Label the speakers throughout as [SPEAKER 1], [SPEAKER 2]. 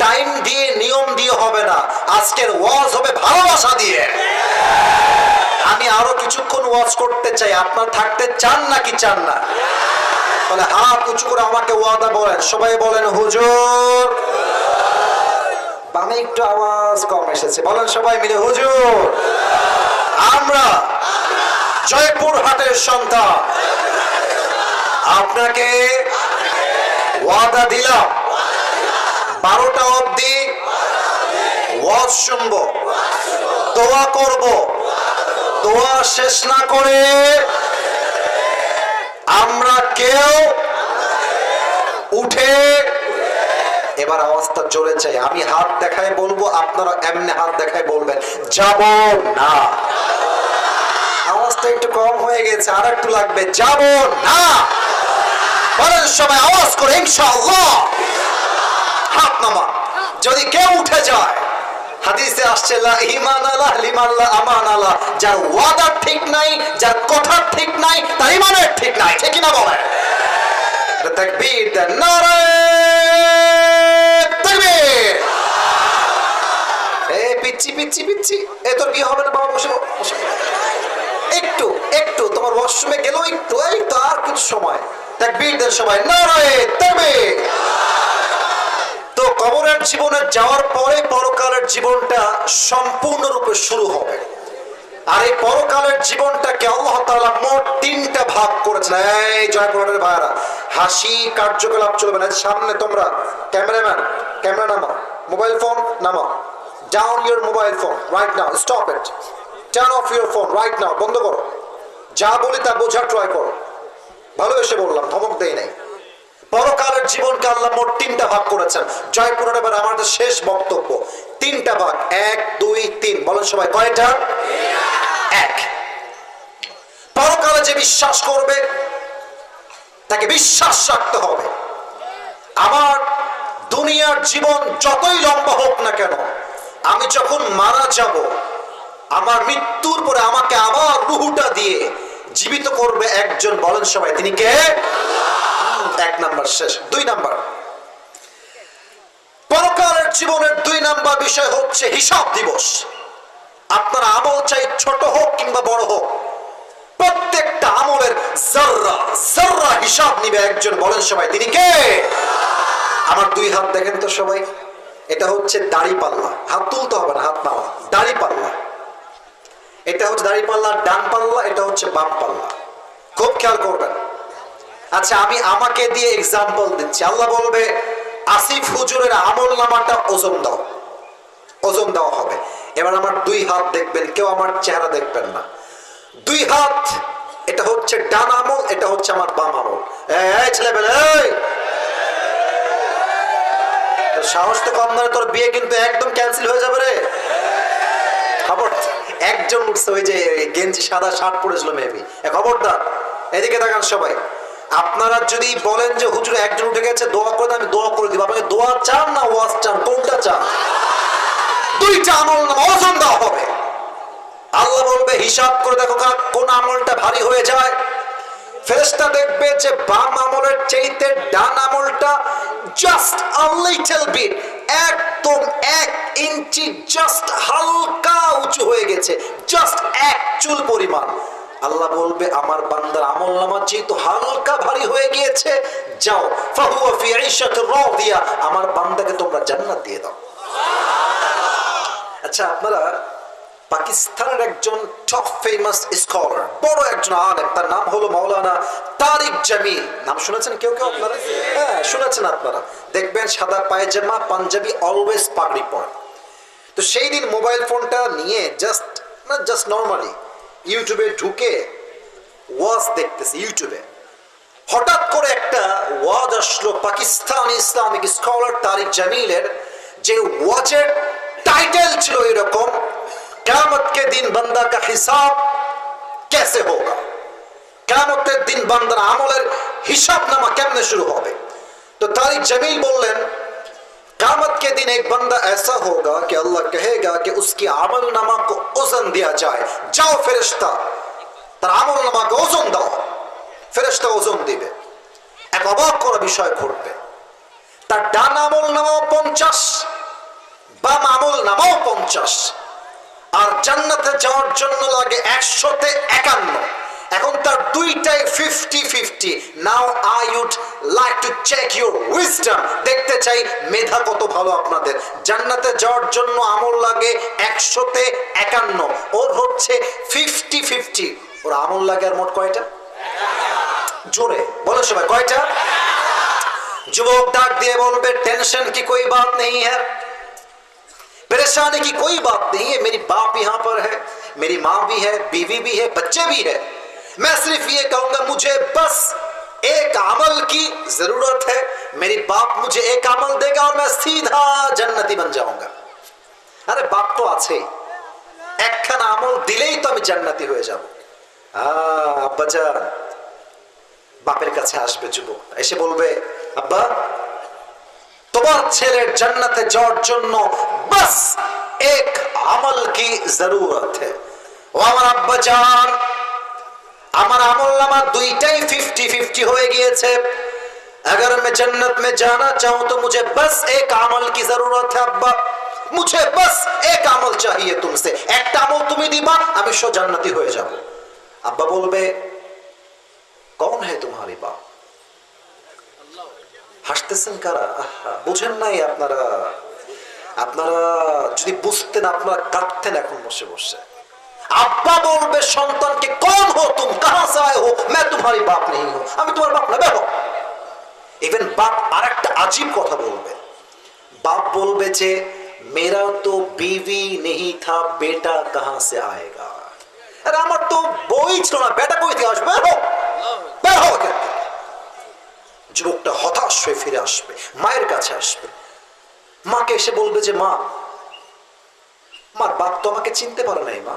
[SPEAKER 1] Time দিয়ে, নিয়ম দিয়ে হবে না। আজকের ওয়াজ হবে ভালোবাসা দিয়ে। আমি আরও কিছুক্ষণ ওয়াজ করতে চাই। আপনার থাকতে চান নাকি চান না? তাহলে হাত উঁচু করে আমাকে ওয়াদা বলেন। সবাই বলেন, হুজুর। বামে একটু আওয়াজ কম এসেছে। বলেন সবাই মিলে, হুজুর। আমরা জয়পুর হাটের সন্তান। আপনাকে ওয়াদা দিলাম। বারোটা অবধি ওয়াজ শুনব, দোয়া করব। দোয়া শেষ না করে আমরা কেউ উঠে এবার আওয়াজটা জোরে চাই। আমি হাত দেখায় বলব, আপনারা এমনি হাত দেখায় বলবেন, যাব না। আওয়াজটা একটু কম হয়ে গেছে, আর একটু লাগবে, যাব না। বলেন সবাই, আওয়াজ করে, ইনশাআল্লাহ। হাত নামা যদি কেউ উঠে যায়, হাদিসে আসছে ইমান আমান যার ওয়াদা ঠিক নাই, যার কথা ঠিক নাই, তার ইমানের ঠিক নাই ঠিক না বলে? তাকবীর দেন এ পিচ্ছি পিচ্ছি পিচ্ছি, এ তোর কি হবে না, বাবা, বসে বসে। একটু একটু, তোমার ওয়াশরুমে গেলেও একটু, এই তো আর কিছু সময়। তাকবীর দেন সবাই নারে তাকবীর। তো কবরের জীবনে যাওয়ার পরে পরকালের জীবনটা সম্পূর্ণরূপে শুরু হবে। আর এই পরকালের জীবনটাকে আল্লাহ মোট তিনটা ভাগ করেছেন। এই জয়পুরের ভাইরা হাসি, কার্যকলাপ চলবে না। সামনে তোমরা, ক্যামেরাম্যান, ক্যামেরা নামাও, মোবাইল ফোন নামাও। Down your mobile phone right now stop it turn off your phone right now বন্ধ করো। যা বলি তা বোঝার ট্রাই করো। ভালো এসে বললাম, ধমক দেই নাই। পরকালের জীবনকে আল্লাহ মোট তিনটা ভাগ করেছেন। জয়পুরের এবার আমাদের শেষ বক্তব্য। তিনটা ভাগ। এক, দুই, তিন। বলেন সবাই, কয়টা? এক। পরকালে যে বিশ্বাস করবে, তাকে বিশ্বাস রাখতে হবে। আমার দুনিয়ার জীবন যতই লম্বা হোক না কেন, আমি যখন মারা যাব, আমার মৃত্যুর পরে আমাকে আবার রুহুটা দিয়ে জীবিত করবে একজন। বলেন সবাই, তিনি কে? এক নাম্বার, শেষ, দুই নাম্বার। পরকালের জীবনের দুই নাম্বার বিষয় হচ্ছে হিসাব দিবস। আপনার আমল চাই ছোট হোক কিংবা বড় হোক, প্রত্যেকটা আমলের জাররা জাররা হিসাব নিবে, একজন বলেন সবাই, তিনি কে? আমার দুই হাত দেখেন তো সবাই, এটা হচ্ছে দাড়ি পাল্লা, হাত তুলতে হবে না, হাত নামা দাড়ি পাল্লা। এটা হচ্ছে দাড়ি পাল্লা, ডান পাল্লা, এটা হচ্ছে বাম পাল্লা। খুব খেয়াল করবেন আচ্ছা আমি আমাকে দিয়ে এক্সাম্পল দিচ্ছি। আল্লাহ বলবে, আসিফ হুজুরের আমল নামাটা ওজন দাও। ওজন দেওয়া হবে। এবার আমার দুই হাত দেখবেন, কেউ আমার চেহারা দেখবেন না। দুই হাত, এটা হচ্ছে ডান আমল, এটা হচ্ছে আমার বাম আমল। ছেলে বেলে সাহস তো কম নয়, তোর বিয়ে কিন্তু একদম ক্যান্সেল হয়ে যাবে রে। খবর একজন উঠছে ওই যে গেঞ্জি সাদা, শার্ট পরেছিল মেবি। খবরদার, এদিকে দেখান সবাই। আপনারা যদি বলেন যে, হুজুর, একজন উঠে গেছে, দোয়া করে আমি দোয়া করে দিব। আপনাকে দোয়া চান না, ওয়াজ চান? কোনটা চান? দুইটা আমল নাম ওজন হবে। আল্লাহ বলবে, হিসাব করে দেখো কোন আমলটা ভারী হয়ে যায়। ফেরেশতা দেখবে যে, বাম আমলের চাইতে ডান আমলটা জাস্ট আ লিটল বিট একদম এক ইঞ্চি জাস্ট হালকা উঁচু হয়ে গেছে জাস্ট এক চুল পরিমাণ। আল্লাহ বলবে, আমার বান্দার আমল নামা যেহেতু হালকা ভারী হয়ে গিয়েছে, যাও। রাদিয়া, আমার বান্দাকে তোমরা জান্নাত দিয়ে দাও। আচ্ছা আপনারা পাকিস্তানের একজন টপ ফেমাস স্কলার বড় একজন আলেম, তার নাম হলো মাওলানা তারিক জামিল। নাম শুনেছেন কেউ কেউ আপনারা? হ্যাঁ শুনেছেন আপনারা। দেখবেন সাদা পায়জামা, পাঞ্জাবি অলওয়েজ পাগড়ি পরে। তো সেই দিন মোবাইল ফোনটা নিয়ে জাস্ট না জাস্ট নর্মালি ইউটিউবে ঢুকে ওয়াজ দেখতেছি, ইউটিউবে। হঠাৎ করে একটা ওয়াজ আসলো পাকিস্তান ইসলামিক স্কলার তারিক জামিলের, যে ওয়াজের টাইটেল ছিল এরকম কেমতকে দিন বান্দা কা হিসাব কেসে হোগা? কেমতের দিন বান্দার আমলের হিসাব নামা কেমনে শুরু হবে? তো তারিক জামিল বললেন कियामत के दिन एक बंदा ऐसा होगा कि अल्लाह कहेगा कि उसकी अमल नामा को ओजन दिया जाए जाओ ফেরেশতা তার আমল নামাকে ওজন দাও ফেরেশতা ওজন দিবে এক অবাক করা বিষয় ঘটবে তার ডান আমল নামাও পঞ্চাশ বাম আমল নামাও পঞ্চাশ আর জান্নাতে যাওয়ার জন্য লাগে একশোতে একান্ন এখন তার দুইটাই fifty fifty now I would like to check your wisdom দেখতে চাই মেধা কত ভালো আপনাদের জান্নাতে যাওয়ার জন্য আমল লাগে একশোতে একান্ন ওর হচ্ছে ফিফটি ফিফটি ওর আমল লাগে আর মোট কয়টা জোরে বলো সবাই কয়টা যুবক ডাক দিয়ে বলবে টেনশন কি कोई बात नहीं है परेशानी की कोई बात नहीं है मेरी बाप यहाँ पर है मेरी माँ भी है बीवी भी है बच्चे भी है मैं सिर्फ ये कहूंगा मुझे बस एक अमल की जरूरत है मेरी बाप मुझे एक अमल देगा और मैं सीधा जन्नती बन जाऊंगा আরে বাপ তো আছে একখানা আমল দিলেই তো আমি জান্নাতি হয়ে যাব আহ আব্বাজান বাপের কাছে আসবে যুবক এসে বলবে আব্বা তোমার ছেলের জান্নাতে যাওয়ার জন্য বাস এক আমল কি জরুরত है ও আমার আব্বা জান আমার আমল নামা দুইটাই ফিফটি ফিফটি হয়ে গিয়েছে। अगर मैं जन्नत में जाना चाहूं तो मुझे बस एक আমল की जरूरत है अब्बा মুঝে বাস এক আমল চাহিয়ে তুমসে। একটা আমল তুমি দিবা, আমি সোজান্নাতি হয়ে যাব। আব্বা বলবে কন হে তোমারি বাপ? হাসতেছেন কারা? বুঝেন নাই আপনারা। আপনারা যদি বুঝতেন, আপনারা কাঁদতেন এখন বসে বসে। আব্বা বলবে, সন্তানকে কম হো তুম কাহা সায় হো মে তোমার বাপ নেই। হো আমি তোমার বাপ না বেহো ইভেন বাপ আর একটা আজীব কথা বলবে। বাপ বলবে যে মেরা তো বিবি নেই থা, বেটা কাহা সে আয়েগা? আরে আমার তো বই ছিল না, বেটা কই থেকে আসবে? বেহো বেহো যুবকটা হতাশ হয়ে ফিরে আসবে, মায়ের কাছে আসবে। মাকে এসে বলবে যে, মা আমার বাপ তো আমাকে চিনতে পারে নাই, মা।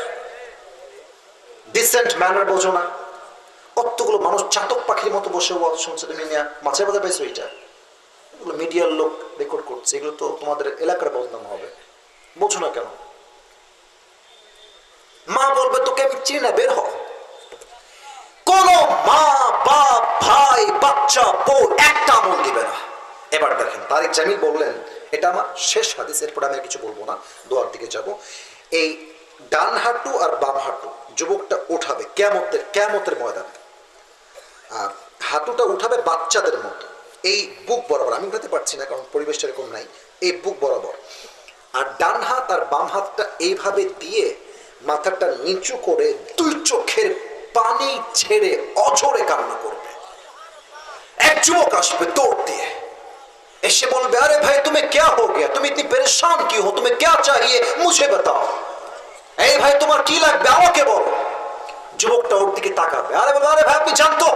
[SPEAKER 1] ডিসেন্ট ম্যানার বোঝো না? কতগুলো মানুষ চাতক পাখির মতো বসে শুনছে তুমি মিয়া মাছের মধ্যে পাইছো এটা এগুলো মিডিয়ার লোক রেকর্ড করছে, এগুলো তো তোমাদের এলাকার বদনাম হবে। বোঝো না কেন? মা বলবে, তোকে আমি চিনি না, বের হ। কোন মা, বাপ, ভাই, বাচ্চা, বউ একটা আমল দিবে না। এবার দেখেন, তারিক জামিল বললেন, এটা আমার শেষ হাদিস, এরপর আমি কিছু বলব না, দোয়ার দিকে যাব। এই ডান হাঁটু আর বাম হাঁটু যুবকটা উঠাবে ক্যামতের ক্যামতের ময়দানে। হাঁটুটা উঠাবে বাচ্চাদের মতো। এই বুক বরাবর, আমি উঠাতে পারছি না কারণ পরিবেশটা এরকম নাই, এই বুক বরাবর। আর ডান হাত আর বাম হাতটা এইভাবে দিয়ে মাথাটা নিচু করে দুই চোখের পানি ছেড়ে অঝরে কান্না করবে। এক যুবক আসবে দৌড় দিয়ে। এসে বলবে, আরে ভাই, তুমি কে হো গিয়া? তুমি ইতনি পরেশান কি হো তুমি কে চাহিয়ে? মুঝে বাতাও। এই ভাই তোমার কি লাগবে আমাকে বলো যুবকটা ওর দিকে তাকাবে আরে বলবে আরে ভাই আপনি জানতো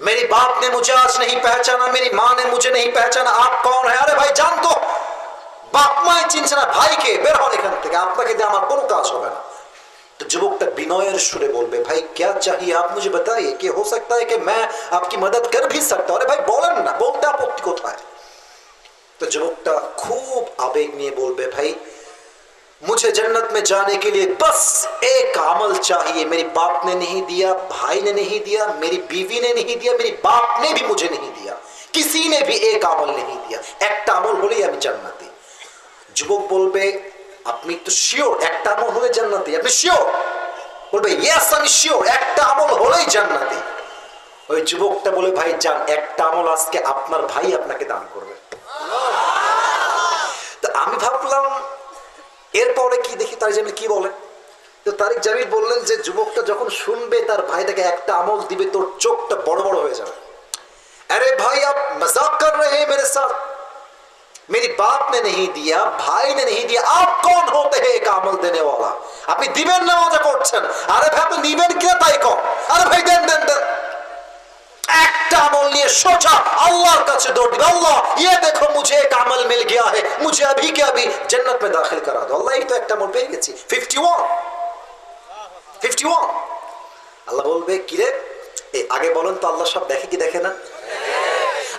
[SPEAKER 1] मेरी बाप ने मुझे आज नहीं पहचाना मेरी माँ ने मुझे नहीं पहचाना आप कौन है अरे भाई जान तो বাপ মাই চিনছে না ভাইকে বের হন এখান থেকে আপনাকে দিয়ে আমার কোনো কাজ হবে না तो যুবকটা বিনয়ের সুরে বলবে ভাই क्या चाहिए आप मुझे बताइए कि हो सकता है कि मैं आपकी मदद कर भी सकता हूं अरे भाई বলেন না বলতে আপত্তি কোথায় তো যুবকটা খুব আবেগ নিয়ে বলবে ভাই मुझे जन्नत में जाने के लिए बस एक अमल चाहिए मेरी बाप ने नहीं दिया भाई ने नहीं दिया मेरी बीवी ने नहीं दिया मेरी बाप ने भी मुझे नहीं दिया किसी ने भी एक अमल नहीं दिया একটা আমল হলেই আমি জান্নাতি যুবক বলবে আপনি তো শিওর একটা আমল হলে জান্নাতি আপনি শিওর বলবে ইয়েস আমি শিওর একটা আমল হলেই জান্নাতি ওই যুবকটা বলে ভাই যান একটা আমল আজকে আপনার ভাই আপনাকে দান করবে তো আমি ভাবলাম এরপরে কি দেখি তার জন্য কি বলে তো তারিক জামিল বললেন যে যুবকটা যখন শুনবে তার ভাই তাকে একটা আমল দিবে তোর চোখটা বড় বড় হয়ে যাবে अरे भाई आप मजाक कर रहे हैं मेरे साथ मेरी बाप ने नहीं दिया भाई ने नहीं दिया आप कौन होते हैं एक আমল देने वाला আপনি দিবেন না মজা করছেন আরে ভাই আপনি নিবেন কিনা তাই কম আরে ভাই দেন দেন দেন একটা আমল নিয়ে সোজা अल्लाह কাছে दौड़ दिया अल्लाह ये देखो मुझे एक अमल मिल गया है मुझे अभी के अभी जन्नत में दाखिल करा दो अल्लाह तो একটা আমল পেয়ে গেছি 51 51 আল্লাহ বলবে কিরে এ আগে বলেন তো আল্লাহ সব দেখে কি দেখে না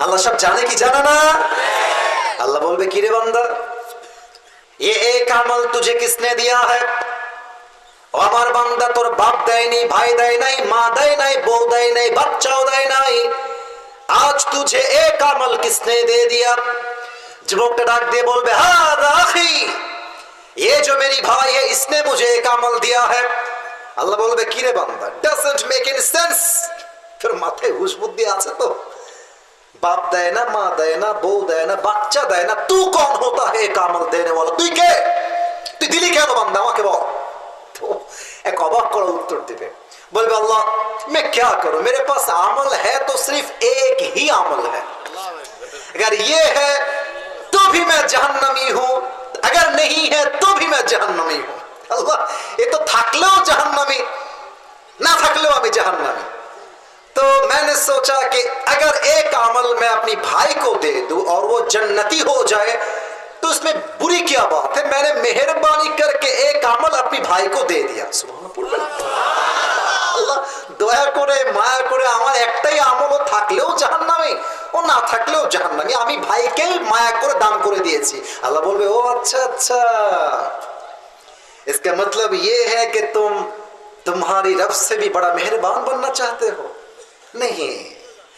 [SPEAKER 1] আল্লাহ সব জানে কি জানে না আল্লাহ বলবে কিরে বান্দা ये एक अमल तुझे किसने दिया है ও আমার বান্দা তোর বাপ দেয়নি ভাই দেয় নাই মা দেয় নাই বউ দেয় নাই বাচ্চাও দেয় নাই আজ তুঝে এক আমল কিসনে দে দিয়া যুবকটা ডাক দিয়ে বলবে হ্যাঁ রাখি ये जो मेरी भाई है इसने मुझे एक अमल दिया है আল্লাহ বলবে কি রে বান্দা ডাজন্ট মেক এনি সেন্স তোর মাথায় হুশ বুদ্ধি আছে তো বাপ দেয় না মা দেয় না বউ দেয় না বাচ্চা দেয় না তুই কোন হতা হে কামল দেনে বলো তুই কে তুই দিলি কেন বান্দা আমাকে বল তো এক অবাক করা উত্তর দিবে বলবে अल्लाह मैं क्या करूं मेरे पास अमल है तो सिर्फ एक ही अमल है अगर ये है तो भी मैं जहन्नमी हूं अगर नहीं है तो भी मैं जहन्नमी हूं अल्लाह ये तो থাকলেও জাহান্নামী না থাকলেও আমি জাহান্নামী तो मैंने सोचा कि अगर एक अमल मैं अपनी भाई को दे दूं और वो जन्नती हो जाए तो उसमें बुरी क्या बात है मैंने मेहरबानी करके एक अमल अपनी भाई को दे दिया সুবহানাল্লাহ। আল্লাহ দয়া করে মায়া করে আমার একটাই আমলও থাকলেও জাহান্নামী ও না থাকলেও জাহান্নামী আমি ভাইকেই মায়া করে দান করে দিয়েছি আল্লাহ বলবে ও আচ্ছা আচ্ছা इसका मतलब ये है कि तुम तुम्हारी रब से भी बड़ा मेहरबान बनना चाहते हो नहीं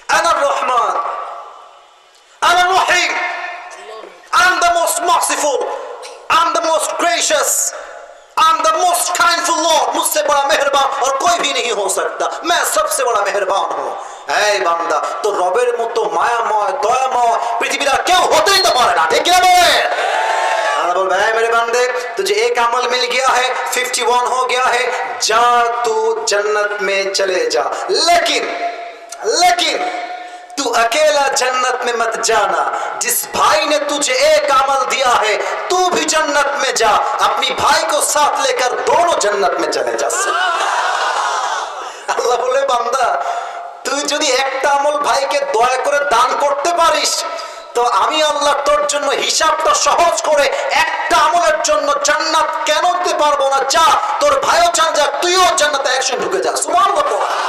[SPEAKER 1] अना रहमान अना रहीम I'm the most merciful I'm the most gracious I'm the most kindful Lord मुझसे बड़ा मेहरबान और कोई भी नहीं हो सकता मैं सबसे बड़ा मेहरबान हूँ এই বান্দা তো রবের মতো মায়াময় দয়াময় পৃথিবীর আর কেউ হতেই তো পারে না ঠিক কিনা বলে अल्लाह बोल भाई मेरे बंदे तुझे एक अमल मिल गया है 51 हो गया है जा तू जन्नत में चले जा लेकिन लेकिन तू अकेला जन्नत में मत जाना जिस भाई ने तुझे एक अमल दिया है तू भी जन्नत में जा अपनी भाई को साथ लेकर दोनों जन्नत में चले जा আল্লাহ বলে বান্দা তুই যদি একটা আমল ভাইকে দয়া করে দান করতে পারিস তো আমি আল্লাহ তোর জন্য হিসাবটা সহজ করে একটা আমলের জন্য জান্নাত কেন দিতে পারবো না যা তোর ভাইও চান যা তুইও জান্নাতে একসঙ্গে ঢুকে যা সুবহানাল্লাহ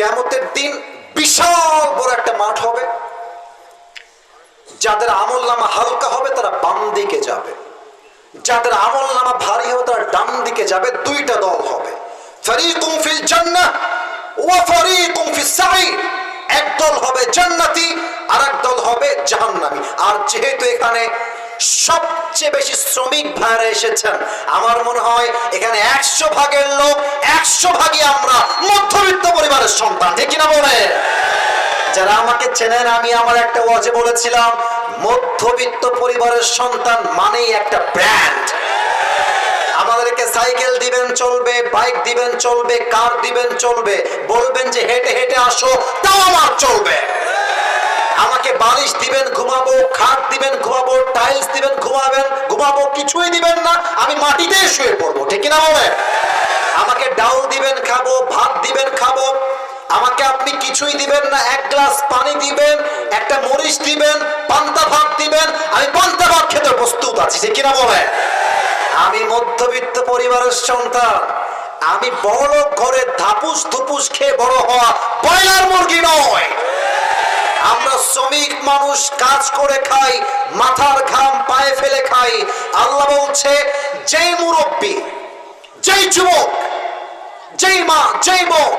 [SPEAKER 1] কেমতের দিন বিশাল বড় একটা মাঠ হবে। যাদের আমল নামা হালকা হবে, তারা বাম দিকে যাবে। যাদের আমল নামা ভারী হবে, তারা ডান দিকে যাবে। দুইটা দল হবে। ফরিকুম ফিল জান্নাহ ওয়া ফরিকুম ফিস সাঈর এক হবে জান্নাতি আর এক দল হবে জাহান্নামী। আর যেহেতু এখানে সবচেয়ে বেশি শ্রমিক ভাইরা এসেছেন। আমার মনে হয় এখানে একশো ভাগের লোক, একশো ভাগই আমরা মধ্যবিত্ত পরিবারের সন্তান। ঠিক কিনা বলে? যারা আমাকে চেনেন, আমি আমার একটা ওয়াজে বলেছিলাম, মধ্যবিত্ত পরিবারের সন্তান মানেই একটা ব্র্যান্ড আমাদেরকে সাইকেল দিবেন, চলবে, বাইক দিবেন, চলবে, কার দিবেন, চলবে। বলবেন যে হেঁটে হেঁটে আসো, তাও আমার চলবে। আমাকে বালিশ দিবেন, ঘুমাবো, খাট দিবেন, ঘুমাবো টাইলস দিবেন, ঘুমাবেন, ঘুমাবো, কিছুই দিবেন না, আমি মাটিতে শুয়ে পড়ব, ঠিক না বলে? আমাকে ডাউল দিবেন, খাব, ভাত দিবেন, খাব। আমাকে আপনি কিছুই দিবেন না, এক গ্লাস পানি দিবেন, একটা মরিচ দিবেন, পান্তা ভাত দিবেন, আমি পান্তা ভাত খেতে প্রস্তুত আছি, ঠিক কিনা বলে? আমি মধ্যবিত্ত পরিবারের সন্তান, আমি বড় ঘরে ধাপুস ধুপুস খেয়ে বড় হওয়া ব্রয়লার মুরগি নয়। শ্রমিক মানুষ কাজ করে খাই মাথার ঘাম পায়ে ফেলে খাই আল্লাহ বলছে, যেই মুরব্বী, যেই যুবক, যেই মা, যেই বউ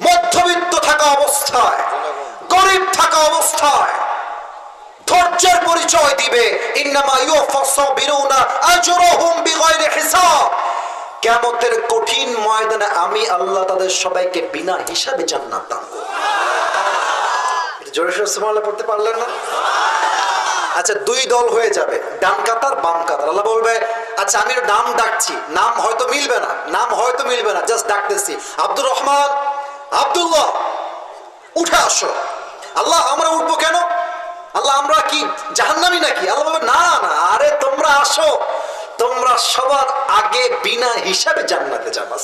[SPEAKER 1] মধ্যবিত্ত থাকা অবস্থায়, গরিব থাকা অবস্থায়, ধৈর্যের পরিচয় দিবে কেমতের কঠিন ময়দানে আমি আল্লাহ তাদের সবাইকে বিনা হিসাবে জান্নাত দান করব। এটা জোরে সোরে পড়তে পারলেন না? আচ্ছা দুই দল হয়ে যাবে, ডান কাতার, বাম কাতার। আল্লাহ বলবে আচ্ছা আমি নাম ডাকছি, নাম হয়তো মিলবে না, নাম হয়তো মিলবে না জাস্ট ডাকতেছি। আব্দুর রহমান, আব্দুল্লাহ, উঠে আসো। আল্লাহ, আমরা উঠবো কেন? আল্লাহ, আমরা কি জাহান্নামি নাকি? আল্লাহ বলবে, না না, আরে তোমরা আসো, তোমরা সবার আগে বিনা হিসাবে জান্নাতে যাবা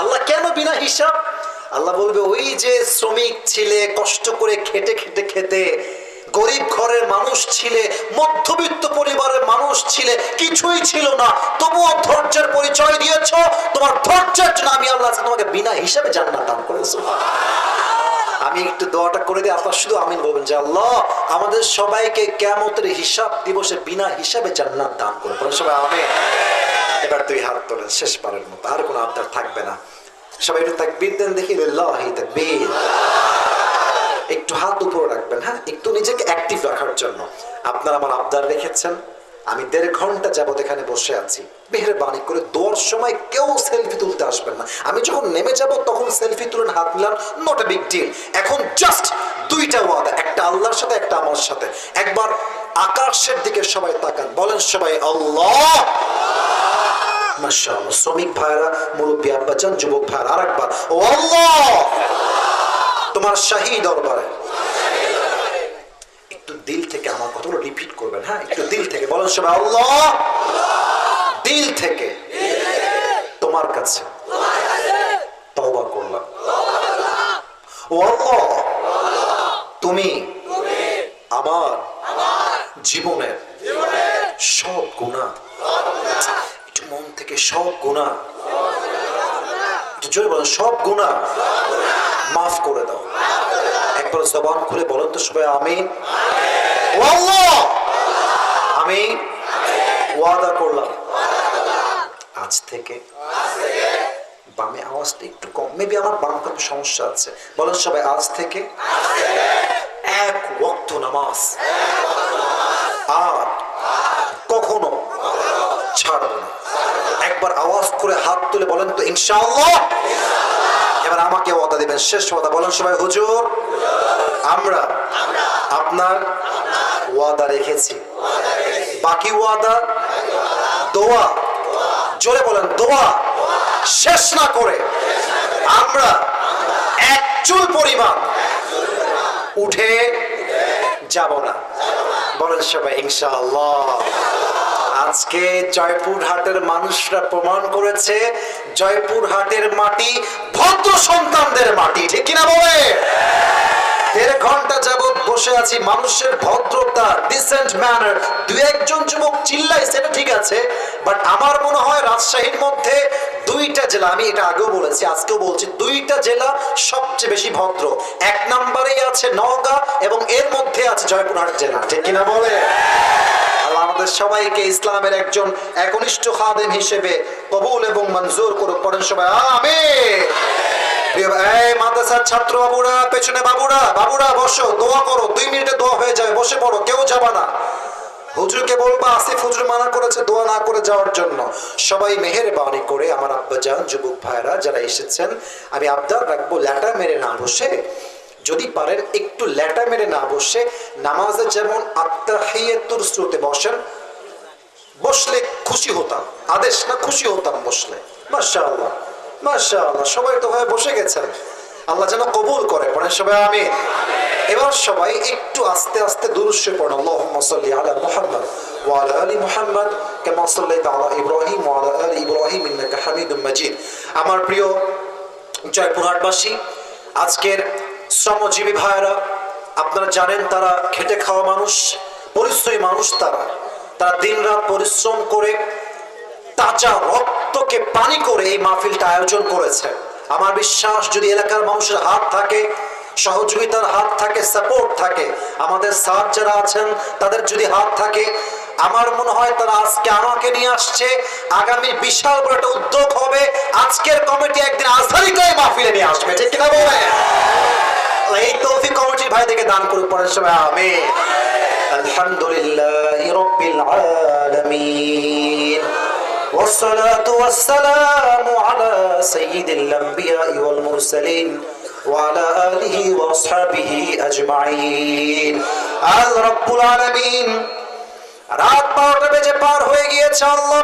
[SPEAKER 1] আল্লাহ, কেন বিনা হিসাব? আল্লাহ বলবে, ওই যে শ্রমিক ছিলে, কষ্ট করে খেটে খেটে খেতে, গরিব ঘরের মানুষ ছিলে, মধ্যবিত্ত পরিবারের মানুষ ছিলে, কিছুই ছিল না। তবুও ধৈর্যের পরিচয় দিয়েছ। তোমার ধৈর্যের জন্য আমি আল্লাহ তোমাকে বিনা হিসাবে জান্নাত দান করেছি। আমি একটু দোয়াটা করে দিই, আপনার শুধু আমিন বলবেন যে আল্লাহ আমাদের সবাইকে কেমতের হিসাব দিবসে বিনা হিসাবে জান্নাত দান করে সবাই আমি এবার তুই হাত তোলেন, শেষবারের মতো। আর কোনো আবদার থাকবে না। সবাই একটু তাকবীর দেন দেখি তাকবীর। একটু হাত উপরে রাখবেন হ্যাঁ? একটু নিজেকে অ্যাক্টিভ রাখার জন্য। আপনারা আমার আবদার রেখেছেন। আমি দেড় ঘণ্টা যাবত এখানে বসে আছি। মেহরবানি করে দোয়ার সময় কেউ সেলফি তুলতে আসবেন না। আমি যখন নেমে যাব, তখন সেলফি তুলেন হাত মিলান নট এ বিগ ডিল এখন জাস্ট দুইটা ওয়াদা, একটা আল্লাহর সাথে, একটা আমার সাথে। একবার আকাশের দিকে সবাই তাকান, বলেন সবাই, আল্লাহ! শ্রমিক ভাইরা মুরব্বী যুবক ভাইরা ও আল্লাহ! তোমার শাহী দরবারে। একটু দিল থেকে আমার কথাগুলো রিপিট করবেন হ্যাঁ? একটু দিল থেকে। বলেন সবাই, আল্লাহ! দিল থেকে। তোমার কাছে। তওবা করলাম। তুমি আমার জীবনের সব গুণা মন থেকে সব গুণা জোরে বলেন, সব গুণা মাফ করে দাও। একবার জবান খুলে বলেন তো সবাই আমি আমি ওয়াদা করলাম। আজ থেকে বামে আওয়াজটা একটু কম। মেবি আমার বাম কাপে সমস্যা আছে। বলেন সবাই, আজ থেকে এক ওয়াক্ত নামাজ আর কখনো ছাড়বো না। একবার আওয়াজ করে হাত তুলে বলেন তো, ইনশাআল্লাহ। এবার আমাকে ওয়াদা দিবেন, শেষ ওয়াদা। বলেন সবাই, হুজুর, আমরা আপনার ওয়াদা রেখেছি। বাকি ওয়াদা, দোয়া, জোরে বলেন, দোয়া শেষ না করে আমরা এক চুল পরিমাণ উঠে যাব না। বলেন সবাই, ইনশাআল্লাহ। আজকে জয়পুর হাটের মানুষরা প্রমাণ করেছে জয়পুর হাটের মাটি ভদ্র সন্তানদের মাটি, ঠিক কিনা বলে? দেড় ঘণ্টা যাবত বসে আছি মানুষের ভদ্রতা ডিসেন্ট ম্যানার দু একজন যুবক চিল্লাই সেটা ঠিক আছে বাট আমার মনে হয় রাজশাহীর মধ্যে দুইটা জেলা, আমি এটা আগেও বলেছি, আজকেও বলছি, দুইটা জেলা সবচেয়ে বেশি ভদ্র। এক নম্বরেই আছে নওগাঁ এবং এর মধ্যে আছে জয়পুরহাট জেলা, ঠিক কিনা বলে? আল্লাহ আমাদের সবাইকে ইসলামের একজন একনিষ্ঠ খাদেম হিসেবে কবুল এবং মঞ্জুর করুক। পড়েন সবাই এই মাদ্রাসার ছাত্র বাবুরা, পেছনে বাবুরা বাবুরা, বসো, দোয়া করো, দুই মিনিটে দোয়া হয়ে যাবে, বসে পড়ো, কেউ যাবা না। হুজুরকে বলব, আসিফ হুজুর মানা করেছে দোয়া না করে যাওয়ার জন্য। সবাই মেহেরবানি করে আমার আব্বা যান যুবক ভাইরা যারা এসেছেন, আমি আবদার রাখব, ল্যাটা মেরে না বসে। যদি পারেন একটু ল্যাটা মেরে না বসে নামাজে যেমন আত্মাহিয়াতুর স্রোতে বসেন, বসলে খুশি হতাম, আদেশ না খুশি হতাম বসলে। মাশা আল্লাহ আল্লাহ সবাই তো হয়ে বসে গেছেন। আল্লাহ যেন কবুল করে পড়েন সবাই আমি এবার সবাই একটু আস্তে আস্তে দুরুশ্বর পড়েন আল্লাহুম্মা সাল্লি আলা মুহাম্মদ ইব্রাহিম ইব্রাহিম, ইন্নাকা আমার প্রিয় জয়পুরহাটবাসী, আজকের শ্রমজীবী ভাইয়েরা, আপনারা জানেন তারা খেটে খাওয়া মানুষ, পরিশ্রমী মানুষ তারা। তারা দিনরাত পরিশ্রম করে তাজা রক্তকে পানি করে এই মাহফিলটা আয়োজন করেছে। আমার বিশ্বাস, যদি এলাকার মানুষের হাত থাকে, সহযোগিতার হাত থাকে, সাপোর্ট থাকে, আমাদের স্যার যারা আছেন, তাদের যদি হাত থাকে, আমার মনে হয় তারা আজকে আমাকে নিয়ে আসছে। আগামী বিশাল বড় একটা উদ্যোগ হবে। আজকের কমিটি একদিন আজহারিকায় মাহফিলে নিয়ে আসবে। ঠিক কিনা বলে এই তৌফিক কমিটির ভাই থেকে দান করুক পরের সময় আমি আলহামদুলিল্লাহ রব্বিল আলামিন والصلاة والسلام على سيد الأنبياء والمرسلين وعلى آله وأصحابه أجمعين আল রব্বুল আলামিন রাত বারোটা বেজে পার হয়ে গিয়েছে আল্লাহ